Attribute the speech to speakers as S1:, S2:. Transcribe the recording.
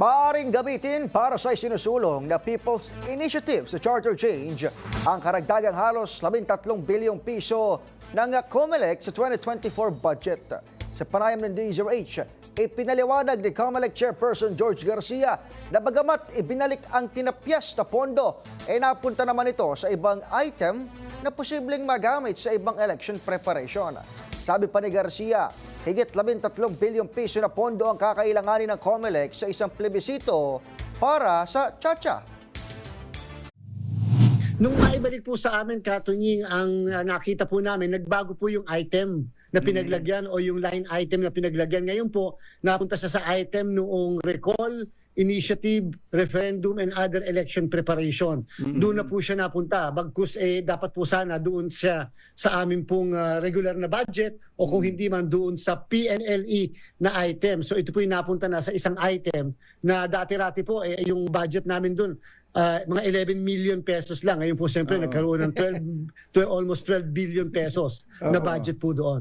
S1: Maaring gamitin para sa isinusulong na People's Initiative sa Charter Change ang karagdagang halos 13 bilyong piso ng COMELEC sa 2024 budget. Sa panayam ng DZRH, ipinaliwanag ni COMELEC Chairperson George Garcia na bagamat ibinalik ang tinapyas na pondo, ay napunta naman ito sa ibang item na posibleng magamit sa ibang election preparation. Sabi pa ni Garcia, higit 13 bilyong piso na pondo ang kakailanganin ng COMELEC sa isang plebisito para sa Chacha.
S2: Nung maibalik po sa amin, Katunying, ang uh, nakita po namin, nagbago po yung item na pinaglagyan o yung line item na pinaglagyan. Ngayon po, napunta siya sa item noong recall, initiative, referendum, and other election preparation. Doon na po siya napunta. Bagkus eh, dapat po sana doon siya sa amin pong uh, regular na budget o kung hindi man doon sa PNLE na item. So ito po yung napunta na sa isang item na dati-rati po eh, yung budget namin doon ah, mga 11 million pesos lang. Ngayon po siyempre nagkaroon ng 12, 12 almost 12 billion pesos na
S1: Oo.
S2: budget po doon.